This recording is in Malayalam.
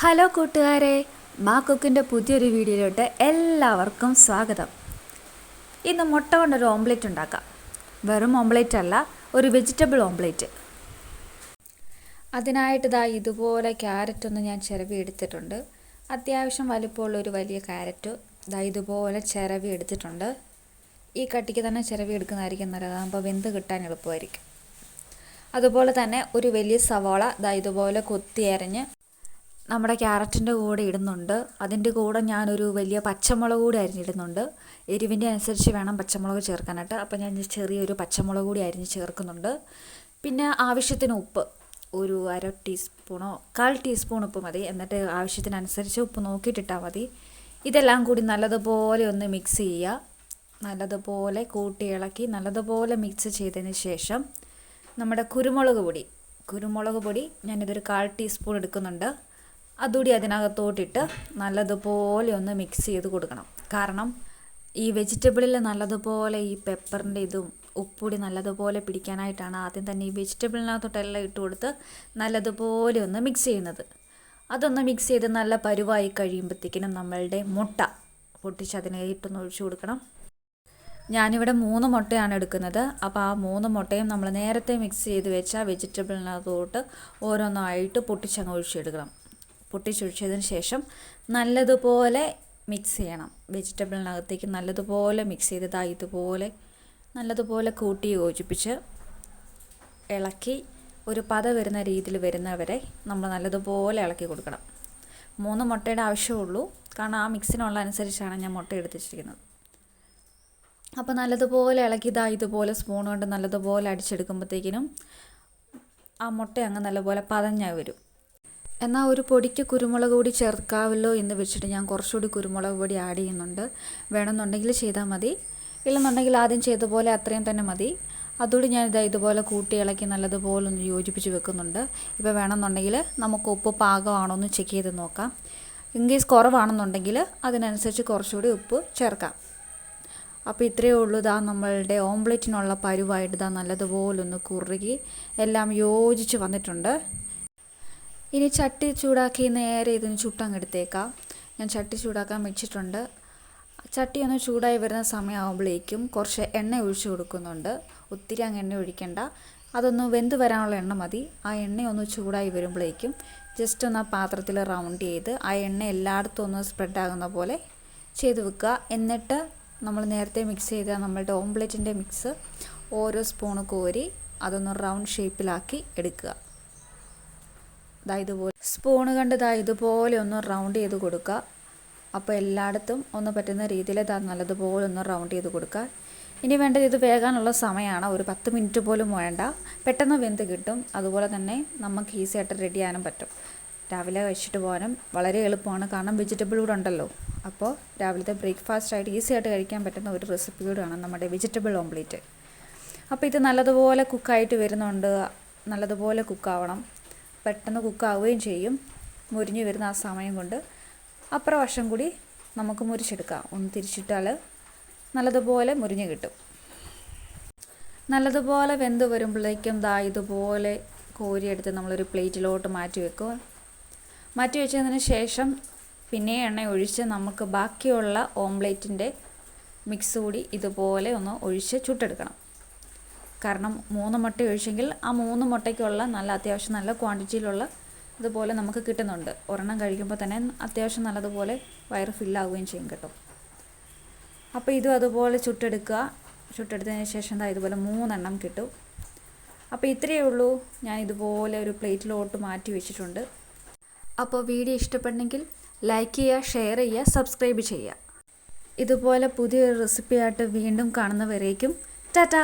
ഹലോ കൂട്ടുകാരെ മാ കുക്കിന്റെ പുതിയൊരു വീഡിയോയിലോട്ട് എല്ലാവർക്കും സ്വാഗതം. ഇന്ന് മുട്ട കൊണ്ടൊരു ഓംപ്ലേറ്റ് ഉണ്ടാക്കാം. വെറും ഓംലെറ്റ് അല്ല ഒരു വെജിറ്റബിൾ ഓംലെറ്റ് അതിനായിട്ട് ഇതാ ഇതുപോലെ ക്യാരറ്റ് ഒന്ന് ഞാൻ ചിരവി എടുത്തിട്ടുണ്ട്. അത്യാവശ്യം വലിപ്പമുള്ള ഒരു വലിയ ക്യാരറ്റ്. ഇതാ ഇതുപോലെ ചിരവി എടുത്തിട്ടുണ്ട്. ഈ കട്ടിക്ക് തന്നെ ചിരവി എടുക്കുന്നതായിരിക്കും നല്ലത്. അതാകുമ്പോൾ വെന്ത് കിട്ടാൻ എളുപ്പമായിരിക്കും. അതുപോലെ തന്നെ ഒരു വലിയ സവാള ഇതാ ഇതുപോലെ കൊത്തി അരിഞ്ഞ് നമ്മുടെ ക്യാരറ്റിന്റെ കൂടെ ഇടുന്നുണ്ട്. അതിന്റെ കൂടെ ഞാനൊരു വലിയ പച്ചമുളക് കൂടി അരിഞ്ഞിടുന്നുണ്ട്. എരിവിന്റെ അനുസരിച്ച് വേണം പച്ചമുളക് ചേർക്കാനായിട്ട്. അപ്പോൾ ഞാൻ ചെറിയൊരു പച്ചമുളക് കൂടി അരിഞ്ഞ് ചേർക്കുന്നുണ്ട്. പിന്നെ ആവശ്യത്തിന് ഉപ്പ്. ഒരു അര ടീസ്പൂണോ കാൽ ടീസ്പൂൺ ഉപ്പ് മതി. എന്നിട്ട് ആവശ്യത്തിനനുസരിച്ച് ഉപ്പ് നോക്കിയിട്ടിട്ടാൽ മതി. ഇതെല്ലാം കൂടി നല്ലതുപോലെ ഒന്ന് മിക്സ് ചെയ്യുക. നല്ലതുപോലെ കൂട്ടി ഇളക്കി നല്ലതുപോലെ മിക്സ് ചെയ്തതിന് ശേഷം നമ്മുടെ കുരുമുളക് പൊടി. കുരുമുളക് പൊടി ഞാനിതൊരു കാൽ ടീസ്പൂൺ എടുക്കുന്നുണ്ട്. അതുകൂടി അതിനകത്തോട്ടിട്ട് നല്ലതുപോലെ ഒന്ന് മിക്സ് ചെയ്ത് കൊടുക്കണം. കാരണം ഈ വെജിറ്റബിളിൽ നല്ലതുപോലെ ഈ പെപ്പറിന്റെ ഇതും ഉപ്പുപൊടി നല്ലതുപോലെ പിടിക്കാനായിട്ടാണ് ആദ്യം തന്നെ ഈ വെജിറ്റബിളിനകത്തോട്ടെല്ലാം ഇട്ട് കൊടുത്ത് നല്ലതുപോലെ ഒന്ന് മിക്സ് ചെയ്യുന്നത്. അതൊന്ന് മിക്സ് ചെയ്ത് നല്ല പരുവായി കഴിയുമ്പോഴത്തേക്കിനും നമ്മളുടെ മുട്ട പൊട്ടിച്ച് അതിനായിട്ടൊന്ന് ഒഴിച്ചു കൊടുക്കണം. ഞാനിവിടെ മൂന്ന് മുട്ടയാണ് എടുക്കുന്നത്. അപ്പോൾ ആ മൂന്ന് മുട്ടയും നമ്മൾ നേരത്തെ മിക്സ് ചെയ്ത് വെച്ച വെജിറ്റബിളിനകത്തോട്ട് ഓരോന്നായിട്ട് പൊട്ടിച്ചങ്ങ് ഒഴിച്ചെടുക്കണം പൊട്ടിച്ചൊഴിച്ചതിന് ശേഷം നല്ലതുപോലെ മിക്സ് ചെയ്യണം. വെജിറ്റബിളിനകത്തേക്ക് നല്ലതുപോലെ മിക്സ് ചെയ്തതാ ഇതുപോലെ നല്ലതുപോലെ കൂട്ടി യോജിപ്പിച്ച് ഇളക്കി ഒരു പത വരുന്ന രീതിയിൽ വരുന്നവരെ നമ്മൾ നല്ലതുപോലെ ഇളക്കി കൊടുക്കണം. മൂന്ന് മുട്ടയുടെ ആവശ്യമുള്ളൂ. കാരണം ആ മിക്സിനുള്ള അനുസരിച്ചാണ് ഞാൻ മുട്ട എടുത്തിരിക്കുന്നത്. അപ്പോൾ നല്ലതുപോലെ ഇളക്കി ഇതാ ഇതുപോലെ സ്പൂൺ കൊണ്ട് നല്ലതുപോലെ അടിച്ചെടുക്കുമ്പോഴത്തേക്കിനും ആ മുട്ട അങ്ങ് നല്ലപോലെ പതഞ്ഞാൽ വരും. എന്നാൽ ഒരു പൊടിക്ക് കുരുമുളക് പൊടി ചേർക്കാവല്ലോ എന്ന് വെച്ചിട്ട് ഞാൻ കുറച്ചുകൂടി കുരുമുളക് പൊടി ആഡ് ചെയ്യുന്നുണ്ട്. വേണമെന്നുണ്ടെങ്കിൽ ചെയ്താൽ മതി. ഇല്ലെന്നുണ്ടെങ്കിൽ ആദ്യം ചെയ്ത പോലെ അത്രയും തന്നെ മതി. അതുകൂടി ഞാൻ ഇതാ ഇതുപോലെ കൂട്ടി ഇളക്കി നല്ലതുപോലെ ഒന്ന് യോജിപ്പിച്ച് വെക്കുന്നുണ്ട്. ഇപ്പോൾ വേണമെന്നുണ്ടെങ്കിൽ നമുക്ക് ഉപ്പ് പാകമാണോ എന്ന് ചെക്ക് ചെയ്ത് നോക്കാം. ഇൻ കേസ് കുറവാണെന്നുണ്ടെങ്കിൽ അതിനനുസരിച്ച് കുറച്ചുകൂടി ഉപ്പ് ചേർക്കാം. അപ്പോൾ ഇത്രയേ ഉള്ളൂ. ഇതാ നമ്മളുടെ ഓംലെറ്റിനുള്ള പരുവായിട്ട് ഇതാ നല്ലതുപോലെ ഒന്ന് കുറുകി എല്ലാം യോജിച്ച് വന്നിട്ടുണ്ട്. ഇനി ചട്ടി ചൂടാക്കി നേരെ ഇതിന് ചുട്ടങ്ങെടുത്തേക്കാം. ഞാൻ ചട്ടി ചൂടാക്കാൻ വെച്ചിട്ടുണ്ട്. ചട്ടി ഒന്ന് ചൂടായി വരുന്ന സമയമാകുമ്പോഴേക്കും കുറച്ച് എണ്ണ ഒഴിച്ച് കൊടുക്കുന്നുണ്ട്. ഒത്തിരി അങ്ങ് എണ്ണ ഒഴിക്കണ്ട. അതൊന്ന് വെന്ത് വരാനുള്ള എണ്ണ മതി. ആ എണ്ണ ഒന്ന് ചൂടായി വരുമ്പോഴേക്കും ജസ്റ്റ് ഒന്ന് ആ പാത്രത്തിൽ റൗണ്ട് ചെയ്ത് ആ എണ്ണ എല്ലായിടത്തും ഒന്ന് സ്പ്രെഡ് ആകുന്ന പോലെ ചെയ്ത് വെക്കുക. എന്നിട്ട് നമ്മൾ നേരത്തെ മിക്സ് ചെയ്ത നമ്മളുടെ ഓംപ്ലേറ്റിന്റെ മിക്സ് ഓരോ സ്പൂണ് കോരി അതൊന്ന് റൗണ്ട് ഷേപ്പിലാക്കി എടുക്കുക. ദാ ഇതുപോലെ. സ്പൂണ് കണ്ട് ദാ ഇതുപോലെ ഒന്ന് റൗണ്ട് ചെയ്ത് കൊടുക്കുക അപ്പോൾ എല്ലായിടത്തും ഒന്ന് പറ്റുന്ന രീതിയിൽ ദാ നല്ലതുപോലെ ഒന്ന് റൗണ്ട് ചെയ്ത് കൊടുക്കുക ഇനി വേണ്ടത് ഇത് വേകാനുള്ള സമയമാണ്. ഒരു പത്ത് മിനിറ്റ് പോലും വേണ്ട. പെട്ടെന്ന് വെന്ത് കിട്ടും. അതുപോലെ തന്നെ നമുക്ക് ഈസി ആയിട്ട് റെഡി ചെയ്യാനും പറ്റും. രാവിലെ കഴിച്ചിട്ട് പോകാനും വളരെ എളുപ്പമാണ്. കാരണം വെജിറ്റബിൾ കൂടെ ഉണ്ടല്ലോ. അപ്പോൾ രാവിലത്തെ ബ്രേക്ക്ഫാസ്റ്റ് ആയിട്ട് ഈസി ആയിട്ട് കഴിക്കാൻ പറ്റുന്ന ഒരു റെസിപ്പി കൂടെയാണ് നമ്മുടെ വെജിറ്റബിൾ ഓംപ്ലേറ്റ് അപ്പോൾ ഇത് നല്ലതുപോലെ കുക്കായിട്ട് വരുന്നുണ്ട്. നല്ലതുപോലെ കുക്കാവണം പെട്ടെന്ന് കുക്കാവുകയും ചെയ്യും. മുരിഞ്ഞു വരുന്ന ആ സമയം കൊണ്ട് അപ്പുറം വശം കൂടി നമുക്ക് മുരിച്ചെടുക്കാം. ഒന്ന് തിരിച്ചിട്ടാൽ നല്ലതുപോലെ മുരിഞ്ഞ് കിട്ടും. നല്ലതുപോലെ വെന്ത് വരുമ്പോഴേക്കും ദാ ഇതുപോലെ കോരിയെടുത്ത് നമ്മളൊരു പ്ലേറ്റിലോട്ട് മാറ്റി വെക്കുക. മാറ്റി വെച്ചതിന് ശേഷം പിന്നെ എണ്ണ ഒഴിച്ച് നമുക്ക് ബാക്കിയുള്ള ഓംലേറ്റിന്റെ മിക്സ് കൂടി ഇതുപോലെ ഒന്ന് ഒഴിച്ച് ചുട്ടെടുക്കണം. കാരണം മൂന്ന് മുട്ട ഒഴിച്ചെങ്കിൽ ആ മൂന്ന് മുട്ടയ്ക്കുള്ള നല്ല അത്യാവശ്യം നല്ല ക്വാണ്ടിറ്റിയിലുള്ള ഇതുപോലെ നമുക്ക് കിട്ടുന്നുണ്ട്. ഒരെണ്ണം കഴിക്കുമ്പോൾ തന്നെ അത്യാവശ്യം നല്ലതുപോലെ വയറ് ഫില്ലാവുകയും ചെയ്യും കേട്ടോ. അപ്പോൾ ഇതും അതുപോലെ ചുട്ടെടുക്കുക. ചുട്ടെടുത്തതിന് ശേഷം ദാ ഇതുപോലെ മൂന്നെണ്ണം കിട്ടും. അപ്പോൾ ഇത്രയേ ഉള്ളൂ. ഞാൻ ഇതുപോലെ ഒരു പ്ലേറ്റിലോട്ട് മാറ്റി വെച്ചിട്ടുണ്ട്. അപ്പോൾ വീഡിയോ ഇഷ്ടപ്പെട്ടെങ്കിൽ ലൈക്ക് ചെയ്യുക ഷെയർ ചെയ്യുക സബ്സ്ക്രൈബ് ചെയ്യുക. ഇതുപോലെ പുതിയൊരു റെസിപ്പിയായിട്ട് വീണ്ടും കാണുന്നവരേക്കും. ടാറ്റാ!